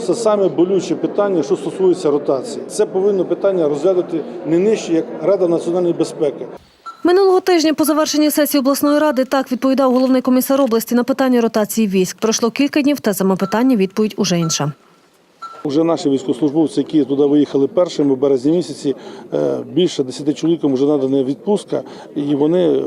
Це саме болюче питання, що стосується ротації. Це повинно питання розглядати не нижче, як Рада національної безпеки. Минулого тижня по завершенні сесії обласної ради так відповідав головний комісар області на питання ротації військ. Пройшло кілька днів, та саме питання відповідь уже інша. Уже наші військовослужбовці, які туди виїхали першими в березні місяці, е, більше 10 чоловікам вже надана відпустка, і вони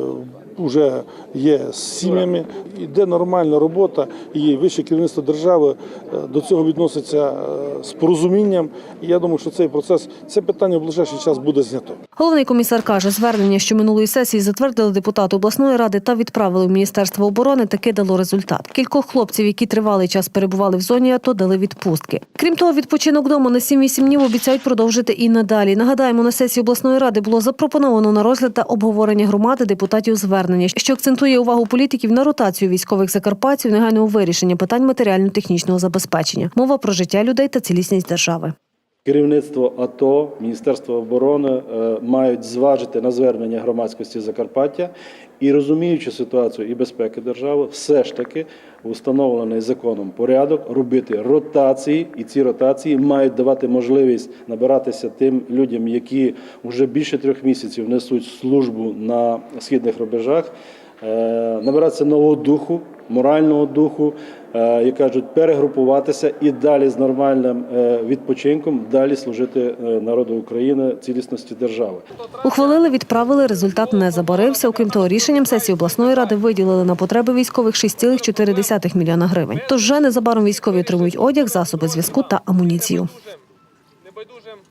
вже є з сім'ями. Іде нормальна робота, і вище керівництво держави е, до цього відноситься е, з порозумінням. І я думаю, що цей процес, це питання в ближайший час буде знято. Головний комісар каже, звернення, що минулої сесії затвердили депутати обласної ради та відправили в Міністерство оборони, таки дало результат. Кількох хлопців, які тривалий час перебували в зоні АТО, дали відпустки. Крім того, відпочинок вдома на 7-8 днів обіцяють продовжити і надалі. Нагадаємо, на сесії обласної ради було запропоновано на розгляд та обговорення громади депутатів звернення, що акцентує увагу політиків на ротацію військових закарпатців, негайного вирішення питань матеріально-технічного забезпечення. Мова про життя людей та цілісність держави. Керівництво АТО, Міністерство оборони е, мають зважити на звернення громадськості Закарпаття і розуміючи ситуацію і безпеки держави, все ж таки установлений законом порядок робити ротації, і ці ротації мають давати можливість набиратися тим людям, які вже більше трьох місяців несуть службу на східних рубежах, набиратися нового духу, морального духу, е, як кажуть, перегрупуватися і далі з нормальним е, відпочинком далі служити е, народу України, цілісності держави. Ухвалили, відправили, результат не забарився. Окрім того, рішенням сесії обласної ради виділили на потреби військових 6,4 мільйона гривень. Тож вже незабаром військові отримують одяг, засоби зв'язку та амуніцію.